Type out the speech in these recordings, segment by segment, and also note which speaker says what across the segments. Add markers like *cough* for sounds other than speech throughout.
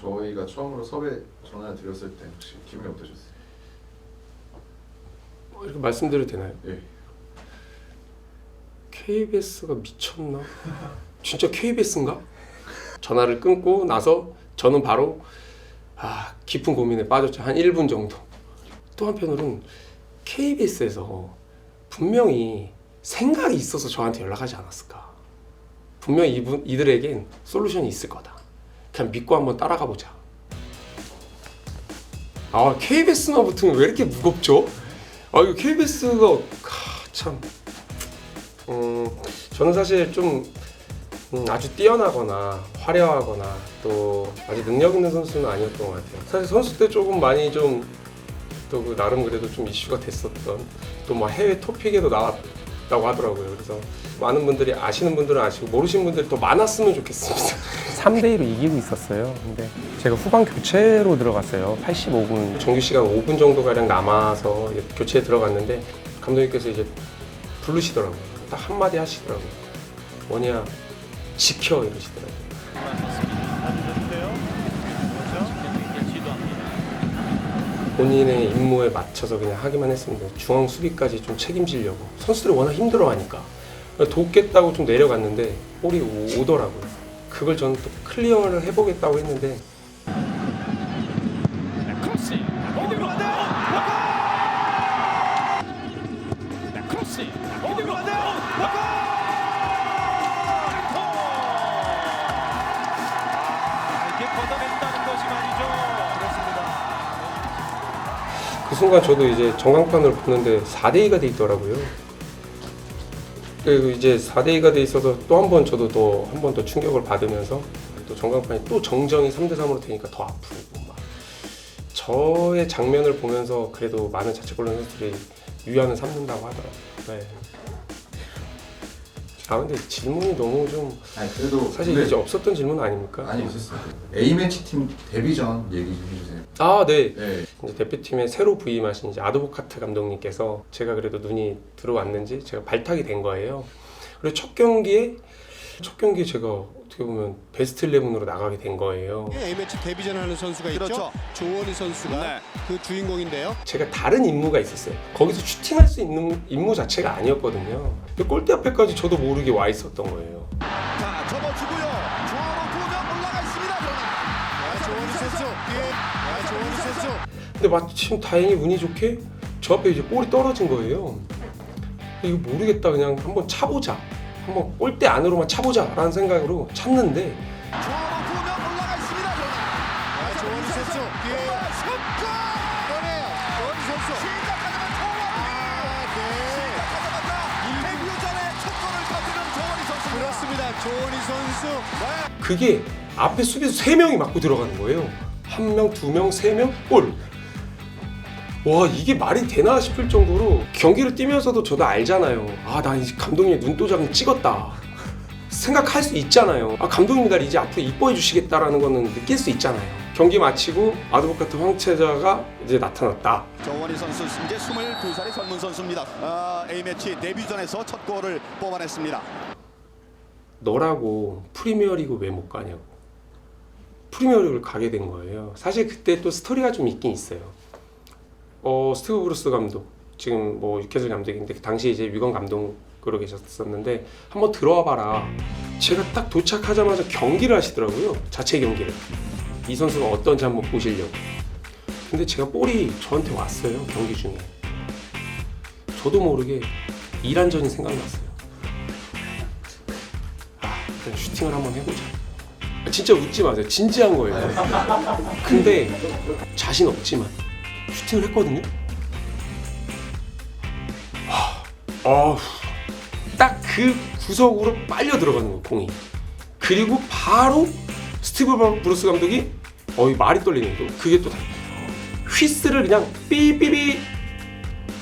Speaker 1: 저희가 처음으로 섭외 전화 드렸을 때 혹시 기분이 어떠셨어요?
Speaker 2: 어, 이렇게 말씀드려도 되나요?
Speaker 1: 예.
Speaker 2: KBS가 미쳤나? 진짜 KBS인가? 전화를 끊고 나서 저는 바로 아, 깊은 고민에 빠졌죠. 한 1분 정도. 또 한편으로는 KBS에서 분명히 생각이 있어서 저한테 연락하지 않았을까. 분명히 이분, 이들에겐 솔루션이 있을 거다. 그냥 믿고 한번 따라가 보자. 아, KBS만 붙으면 왜 이렇게 무겁죠? 아, 이거 KBS가 참. 음, 저는 사실 좀 음, 아주 뛰어나거나 화려하거나 또 아주 능력 있는 선수는 아니었던 것 같아요. 사실 선수 때 조금 많이 좀 또 그 나름 그래도 좀 이슈가 됐었던 또 뭐 해외 토픽에도 나왔 다고 하더라고요. 그래서 많은 분들이 아시는 분들은 아시고 모르시는 분들이 더 많았으면 좋겠습니다. *laughs*
Speaker 3: 3대 1로 이기고 있었어요. 근데 제가 후반 교체로 들어갔어요. 85분.
Speaker 2: 정규 시간 5분 정도 가량 남아서 교체에 들어갔는데 감독님께서 이제 부르시더라고요. 딱 한마디 하시더라고요. 뭐냐 지켜 이러시더라고요. 본인의 임무에 맞춰서 그냥 하기만 했습니다. 중앙 수비까지 좀 책임지려고 선수들이 워낙 힘들어하니까 돕겠다고 좀 내려갔는데 볼이 오- 오더라고요. 그걸 저는 또 클리어를 해보겠다고 했는데
Speaker 4: 그
Speaker 2: 순간 저도 이제 전광판을 보는데 4대 2가 돼 있더라고요. 그리고 이제 4대 2가 돼 있어서 또 한 번 저도 또 한 번 더 충격을 받으면서 또 전광판이 또 정정이 3대 3으로 되니까 더 아프고 막 저의 장면을 보면서 그래도 많은 자책골 선수들이 유한을 삼는다고 하더라고요. 네. 아 근데 질문이 너무 좀
Speaker 1: 아니 그래도
Speaker 2: 사실
Speaker 1: 근데-
Speaker 2: 이제 없었던 질문 아닙니까?
Speaker 1: 아니 있었어요. A 매치 팀 데뷔 전 얘기 좀 해주세요.
Speaker 2: 아 네.
Speaker 1: 네.
Speaker 2: 이제 대표팀에 새로 부임하신 이제 아드보카트 감독님께서 제가 그래도 눈이 들어왔는지 제가 발탁이 된 거예요. 그리고 첫 경기에 첫 경기에 제가 어떻게 보면 베스트 11으로 나가게 된 거예요.
Speaker 5: A매치 데뷔전 하는 선수가 있죠.
Speaker 4: 그렇죠.
Speaker 5: 조원희 선수가
Speaker 4: 네.
Speaker 5: 그 주인공인데요.
Speaker 2: 제가 다른 임무가 있었어요. 거기서 슈팅할 수 있는 임무 자체가 아니었거든요. 근데 골대 앞에까지 저도 모르게 와 있었던 거예요.
Speaker 4: 자
Speaker 5: 선수. 예. 야, 조원희 선수.
Speaker 2: 근데 마침 다행히 운이 좋게 저 앞에 이제 볼이 떨어진 거예요. 이거 모르겠다 그냥 한번 차보자. 한번 골대 안으로만 차보자라는 생각으로 찼는데
Speaker 4: 중앙으로 두명 올라가 있습니다
Speaker 5: 야, 조원희 선수. 예.
Speaker 4: 슛골
Speaker 5: 꺼내요. 조원희 선수. 조원희 선수.
Speaker 2: 그게 앞에 수비수 3명이 맞고 들어가는 거예요. 한 명, 두 명, 세 명, 골. 와 이게 말이 되나 싶을 정도로 경기를 뛰면서도 저도 알잖아요. 아나 이제 감독님의 눈도장을 찍었다. 생각할 수 있잖아요. 아 감독님이 날 이제 앞으로 이뻐해 주시겠다라는 거는 느낄 수 있잖아요. 경기 마치고 아드보카트 황채자가 이제 나타났다.
Speaker 4: 조원희 선수 이제 22살의 젊은 선수입니다 아, A매치 데뷔전에서 첫 골을 뽑아냈습니다
Speaker 2: 너라고 프리미어리그 왜 못 가냐고 프리미어리그를 가게 된 거예요. 사실 그때 또 스토리가 좀 있긴 있어요. 어 스티브 브루스 감독 지금 뭐 유캐슬 감독인데 그 당시 이제 위건 감독으로 계셨었는데 한번 들어와 봐라. 제가 딱 도착하자마자 경기를 하시더라고요. 자체 경기를 이 선수가 어떤지 한번 보시려고. 근데 제가 볼이 저한테 왔어요 경기 중에. 저도 모르게 이란전이 생각났어요. 아, 일단 슈팅을 한번 해보자. 아, 진짜 웃지 마세요. 진지한 거예요. 근데 자신 없지만 슈팅을 했거든요. 아, 딱그 구석으로 빨려 들어가는 거예요, 공이. 그리고 바로 스티브 브루스 감독이 어이 말이 떨리는 거. 그게 또 다- 휘스를 그냥 삐삐삐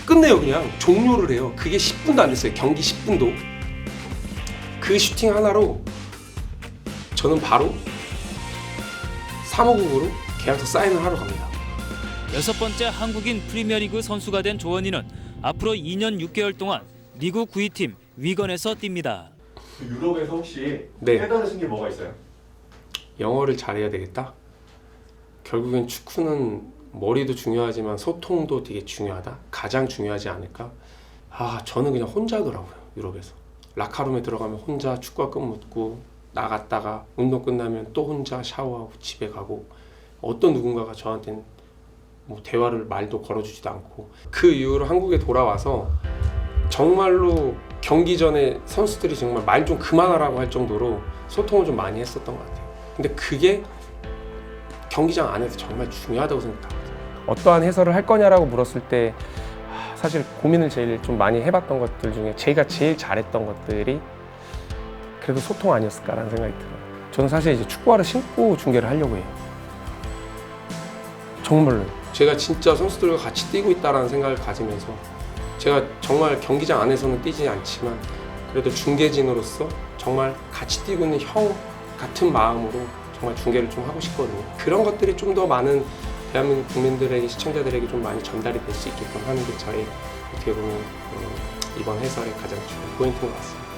Speaker 2: 끝내요 그냥 종료를 해요. 그게 10분도 안 됐어요. 경기 10분도. 그 슈팅 하나로 저는 바로 사모국으로 계약서 사인을 하러 갑니다.
Speaker 6: 여섯 번째 한국인 프리미어리그 선수가 된 조원희는 앞으로 2년 6개월 동안 리그 9위팀 위건에서 뜁니다.
Speaker 7: 유럽에서 혹시
Speaker 2: 네.
Speaker 7: 깨달으신 게 뭐가 있어요?
Speaker 2: 영어를 잘해야 되겠다. 결국엔 축구는 머리도 중요하지만 소통도 되게 중요하다. 가장 중요하지 않을까? 아, 저는 그냥 혼자더라고요. 유럽에서. 라카룸에 들어가면 혼자 축구화 끈 묶고 나갔다가 운동 끝나면 또 혼자 샤워하고 집에 가고 어떤 누군가가 저한테는 뭐 대화를 말도 걸어주지도 않고 그 이후로 한국에 돌아와서 정말로 경기 전에 선수들이 정말 말 좀 그만하라고 할 정도로 소통을 좀 많이 했었던 것 같아요. 근데 그게 경기장 안에서 정말 중요하다고 생각합니다.
Speaker 3: 어떠한 해설을 할 거냐라고 물었을 때 아, 사실 고민을 제일 좀 많이 해봤던 것들 중에 제가 제일 잘했던 것들이 그래도 소통 아니었을까라는 생각이 들어요. 저는 사실 이제 축구화를 신고 중계를 하려고 해요. 정말로.
Speaker 2: 제가 진짜 선수들과 같이 뛰고 있다라는 생각을 가지면서 제가 정말 경기장 안에서는 뛰지 않지만 그래도 중계진으로서 정말 같이 뛰고 있는 형 같은 마음으로 정말 중계를 좀 하고 싶거든요. 그런 것들이 좀 더 많은 대한민국 국민들에게 시청자들에게 좀 많이 전달이 될 수 있게끔 하는 게 저의 어떻게 보면 음, 이번 해설의 가장 중요한 포인트인 것 같습니다.